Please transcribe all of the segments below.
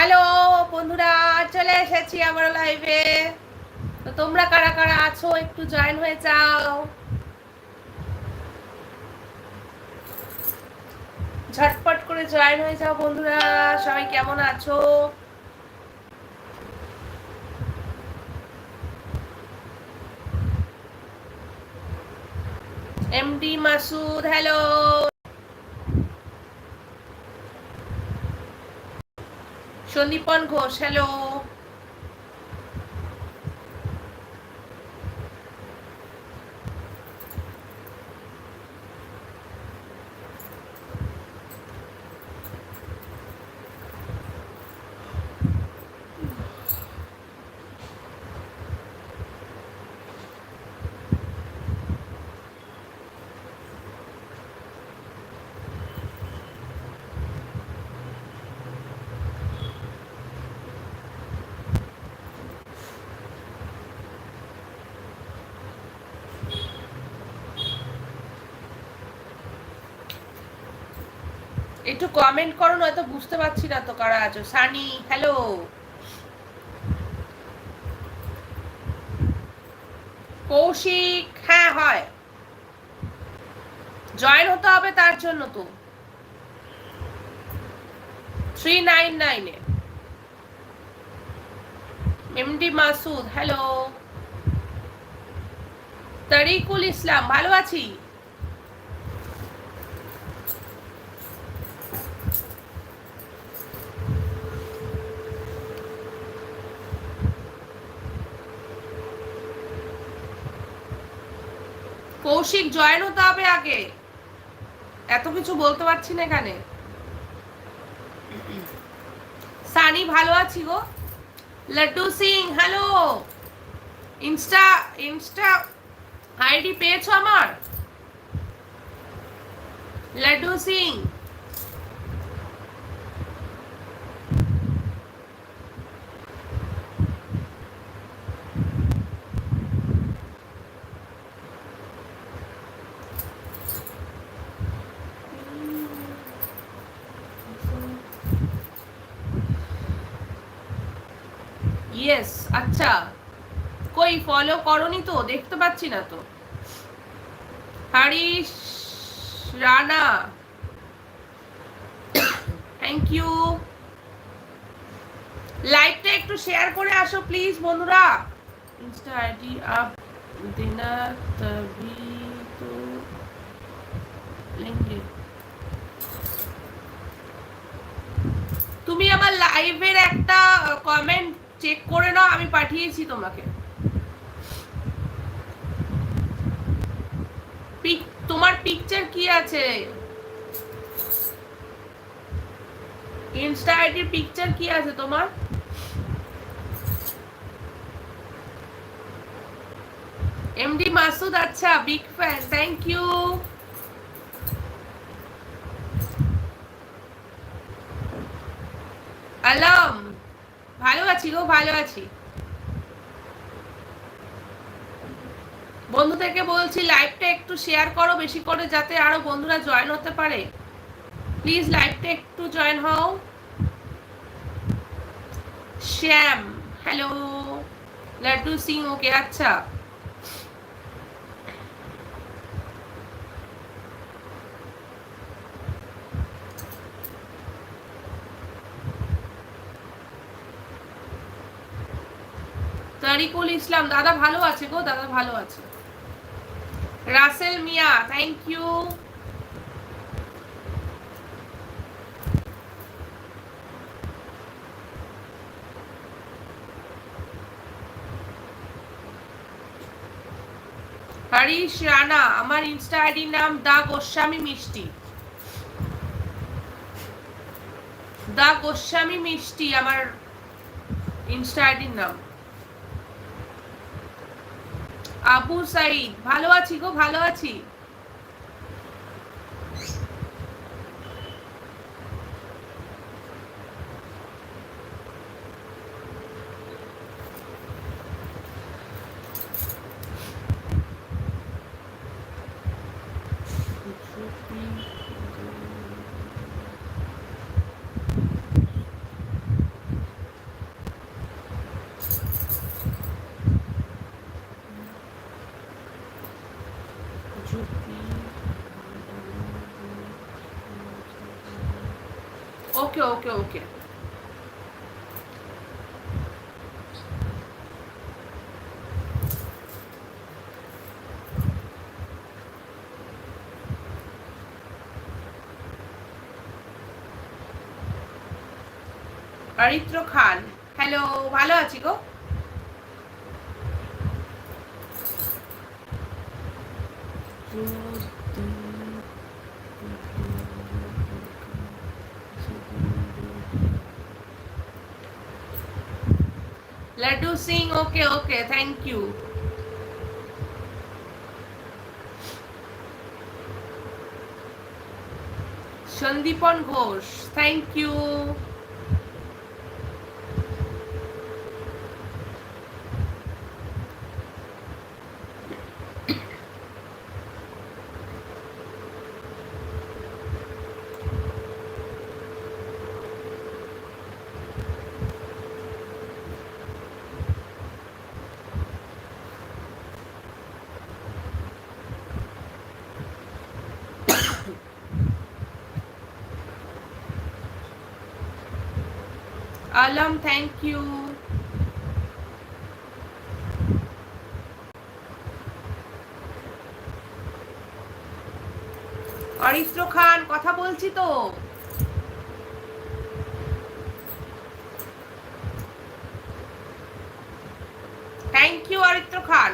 Hello, বন্ধুরা, চলে এসেছি আমার লাইভে তো তোমরা কারা কারা আছো, একটু জয়েন হয়ে যাও। ঝটপট করে জয়েন হয়ে যাও, বন্ধুরা। সবাই কেমন আছো? MD Masud hello Sandipan Ghosh hello একটু কমেন্ট করো না নয়তো বুঝতে পারছি না তো কারা আছো। সানি হ্যালো কৌশিক হ্যাঁ হয়। জয়েন হতে হবে তার জন্য তো। থ্রি নাইন নাইনে এমডি মাসুদ হ্যালো তারিকুল ইসলাম, ভালো আছি? কৌশিক, জয়েন হতে হবে আগে। এত কিছু বলতে পারছি না এখানে। সানি, ভালো আছি গো। Laddu Singh, hello. Insta insta ID পেয়েছ আমার? লাড্ডু সিং ইয়েস আচ্ছা। কই ফলো করনি তো, দেখতে পাচ্ছি না তো। হারিশ রানা। থ্যাংক ইউ লাইভটা একটু শেয়ার করে আসো প্লিজ বন্ধুরা। ইনস্টা আইডি আপ দেনা তবি তো তুমি আমার লাইভের একটা কমেন্ট চেক করে নাও, আমি পাঠিয়েছি তোমাকে। পিক তোমার পিকচার কি আছে? ইনস্টা আইডির পিকচার কি আছে তোমার? এমডি মাসুদ আচ্ছা big fan thank you Alam ভালো আছি গো, ভালো আছি। বন্ধু থেকে বলছি লাইভটা একটু শেয়ার করো বেশি করে, যাতে আরও বন্ধুরা জয়েন হতে পারে। প্লিজ লাইভটা একটু জয়েন হও। শ্যাম হ্যালো লাড্ডু সিং ওকে আচ্ছা। তারিকুল ইসলাম, দাদা ভালো আছে গো, দাদা ভালো আছে। রাসেল মিয়া থ্যাংক ইউ হরিশ রানা, আমার ইনস্টা আইডির নাম দা গোস্বামী মিষ্টি। দা গোস্বামী মিষ্টি, আমার ইনস্টা আইডির নাম। আবু সাইদ ভালো আছি গো ভালো আছি। ওকে ওকে ওকে অরিত্র খান হ্যালো ভালো আছি গো? Laddu Singh okay okay thank you Sandipan Ghosh thank you Alam thank you Aritra Khan কথা বলছি তো thank you Aritra Khan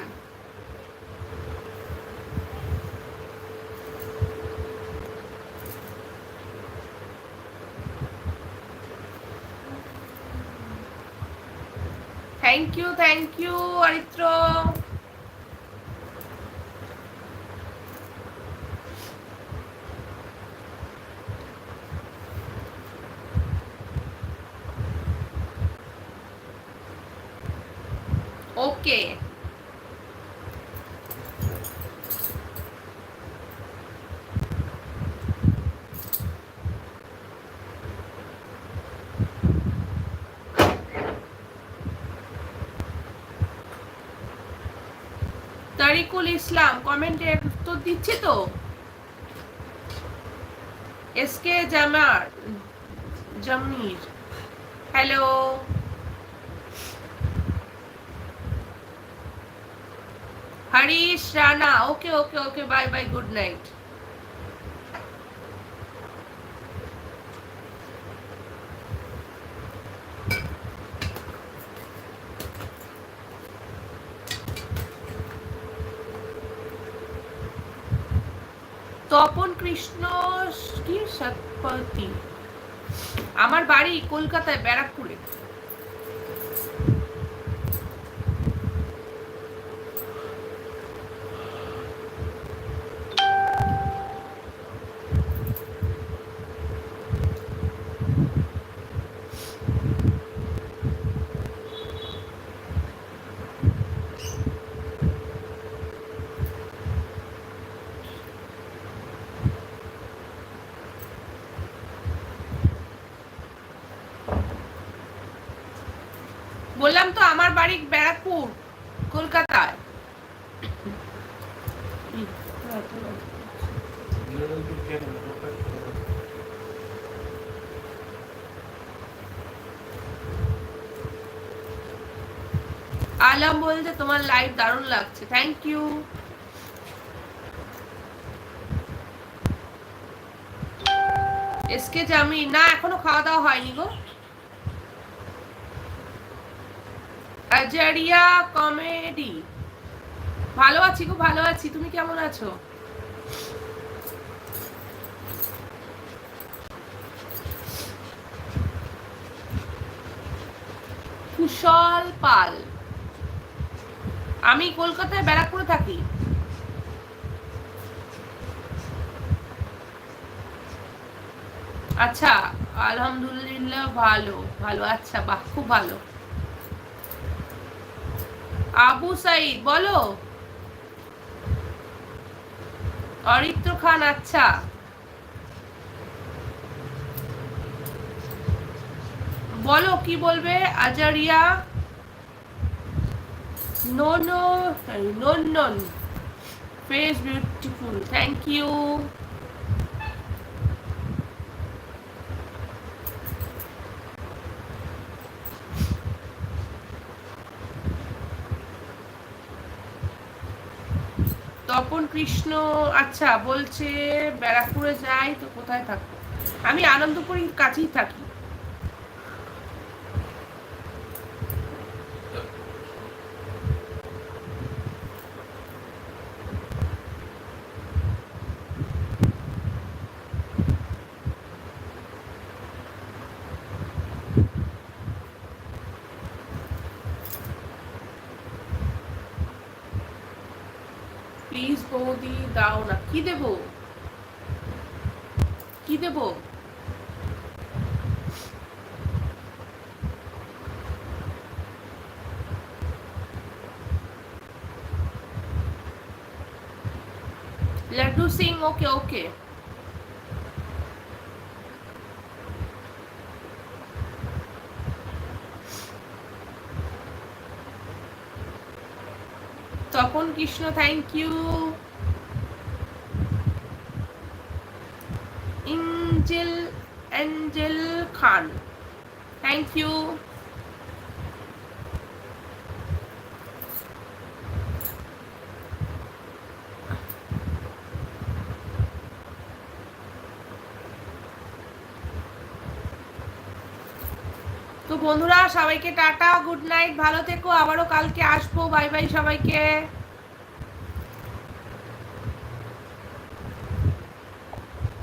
thank you thank you Aritra Tarikul Islam কমেন্টে উত্তর দিচ্ছি তো? SK Jamar Jamir hello Harish Rana okay okay okay bye bye good night Krishna কি সৎপতি আমার বাড়ি কলকাতায় ব্যারাকপুরে বললাম তো আমার বাড়ি ব্যারাকপুর, কলকাতায়। আলম বলছে, তোমার লাইভ দারুণ লাগছে। থ্যাংক ইউ এসকে জামি না, এখনও খাওয়া দাওয়া হয়নি গো। Azaria comedy. ভালো আছি খুব ভালো আছি। তুমি কেমন আছো? কুশল পাল। আমি কলকাতায় ব্যারাকপুরে থাকি। আচ্ছা আলহামদুলিল্লাহ ভালো। ভালো আচ্ছা বাহ, খুব ভালো। আবু সাইদ বলো। অরিত্র খান আচ্ছা। বলো, কি বলবে? Azaria no no face beautiful thank you Krishna আচ্ছা বলছে ব্যারাকপুরে যাই তো কোথায় থাকব? আমি আনন্দপুরীর কাছেই থাকি। প্লিজ বৌদি দাও না কি দেব কি দেব Laddu Singh okay okay Tapan Krishna thank you Angel Angel Khan thank you তো বন্ধুরা সবাইকে টাটা গুড নাইট ভালো থেকো আবারও কালকে আসব। বাই বাই সবাইকে।